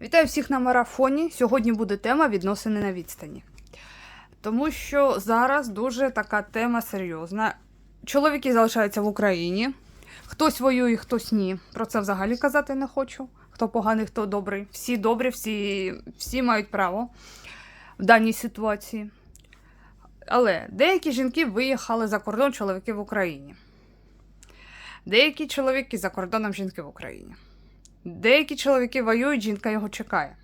Вітаю всіх на марафоні. Сьогодні буде тема відносини на відстані. Тому що зараз дуже така тема серйозна. Чоловіки залишаються в Україні. Хтось воює, хтось ні. Про це взагалі казати не хочу. Хто поганий, хто добрий. Всі добрі, всі, всі мають право в даній ситуації. Але деякі жінки виїхали за кордон, чоловіки в Україні. Деякі чоловіки за кордоном жінки в Україні. Деякі чоловіки воюють, жінка його чекає.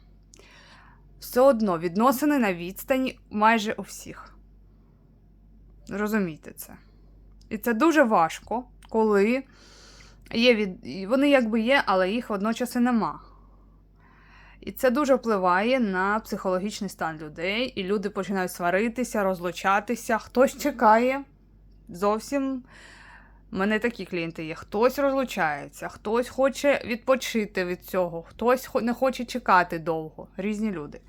Все одно відносини на відстані майже у всіх. Розумійте це. І це дуже важко, коли є від... вони якби є, але їх водночас і нема. І це дуже впливає на психологічний стан людей, і люди починають сваритися, розлучатися. Хтось чекає зовсім. У мене такі клієнти є. Хтось розлучається, хтось хоче відпочити від цього, хтось не хоче чекати довго. Різні люди.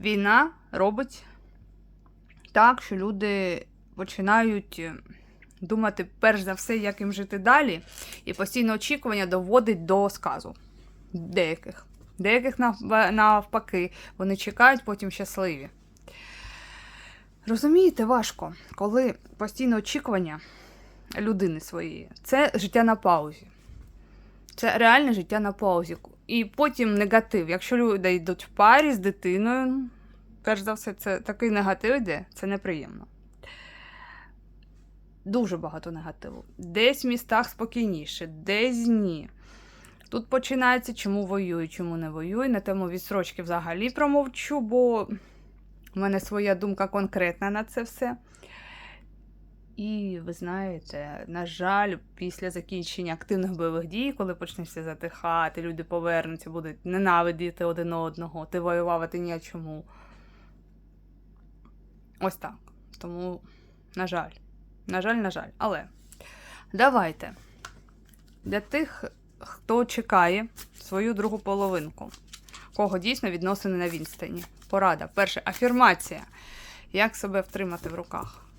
Війна робить так, що люди починають е, думати перш за все, як їм жити далі, і постійне очікування доводить до сказу. Деяких. Деяких навпаки, вони чекають, потім щасливі. Розумієте, важко, коли постійне очікування людини своєї. Це життя на паузі. Це реальне життя на паузі. І потім негатив. Якщо люди йдуть в парі з дитиною, перш за все, це такий негатив йде, це неприємно. Дуже багато негативу. Десь в містах спокійніше, десь ні. Тут починається, чому воюю, чому не воюю. На тему відсрочки взагалі промовчу, бо в мене своя думка конкретна на це все. І ви знаєте, на жаль, після закінчення активних бойових дій, коли почнеться затихати, люди повернуться, будуть ненавидіти один одного, ти воював, а ти ні. Ось так. Тому, на жаль, на жаль, на жаль. Але давайте для тих, хто чекає свою другу половинку, кого дійсно відносини на відстані. Порада. Перше, афірмація. Як себе втримати в руках?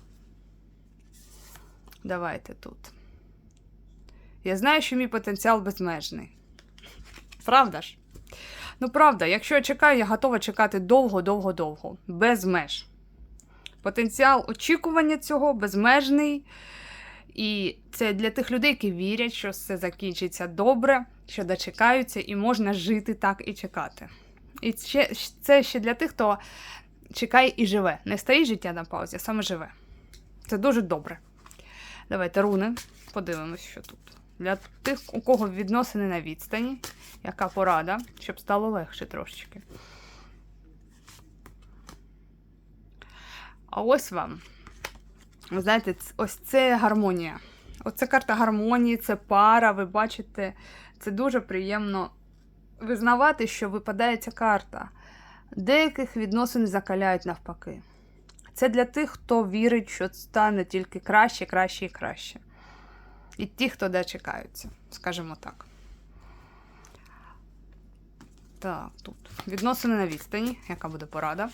Давайте тут. Я знаю, що мій потенціал безмежний. Правда ж? Ну, правда, якщо я чекаю, я готова чекати довго, довго, довго. Без меж. Потенціал очікування цього безмежний. І це для тих людей, які вірять, що все закінчиться добре, що дочекаються, і можна жити так і чекати. І ще, це ще для тих, хто чекає і живе. Не стоїть життя на паузі, а саме живе. Це дуже добре. Давайте руни. Подивимось, що тут. Для тих, у кого відносини на відстані, яка порада, щоб стало легше трошечки. А ось вам. Ви знаєте, ось це гармонія. Оце карта гармонії, це пара. Ви бачите, це дуже приємно визнавати, що випадає ця карта. Деяких відносин закаляють навпаки. Це для тих, хто вірить, що стане тільки краще, краще і краще. І ті, хто дочекаються, скажімо так. Так, тут. Відносини на відстані, яка буде порада.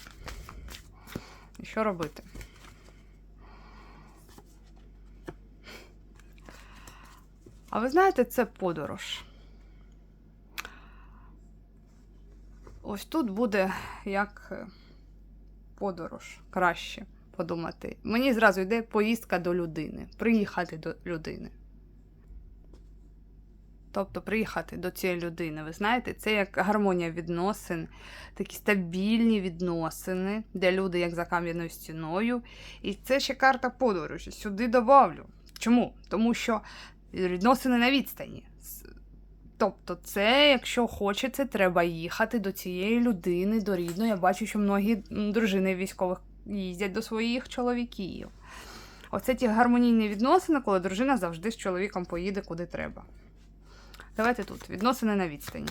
І що робити? А ви знаєте, це подорож. Ось тут буде як е, подорож краще подумати. Мені зразу йде поїздка до людини, приїхати до людини. Тобто приїхати до цієї людини, ви знаєте, це як гармонія відносин, такі стабільні відносини, де люди як за кам'яною стіною. І це ще карта подорожі. Сюди добавлю. Чому? Тому що відносини на відстані. Тобто, це, якщо хочеться, треба їхати до цієї людини, до рідної. Я бачу, що многі дружини військових їздять до своїх чоловіків. Оце ті гармонійні відносини, коли дружина завжди з чоловіком поїде куди треба. Давайте тут. Відносини на відстані.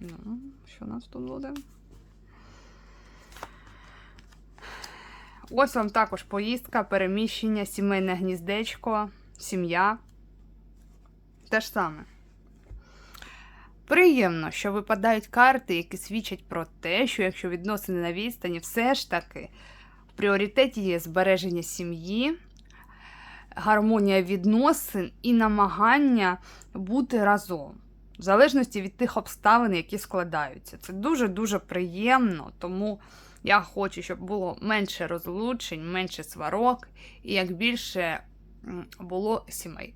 Ну, що у нас тут буде? Ось вам також поїздка, переміщення, сімейне гніздечко, сім'я. Те ж саме. Приємно, що випадають карти, які свідчать про те, що якщо відносини на відстані, все ж таки в пріоритеті є збереження сім'ї, гармонія відносин і намагання бути разом. В залежності від тих обставин, які складаються. Це дуже-дуже приємно, тому я хочу, щоб було менше розлучень, менше сварок і як більше було сімей.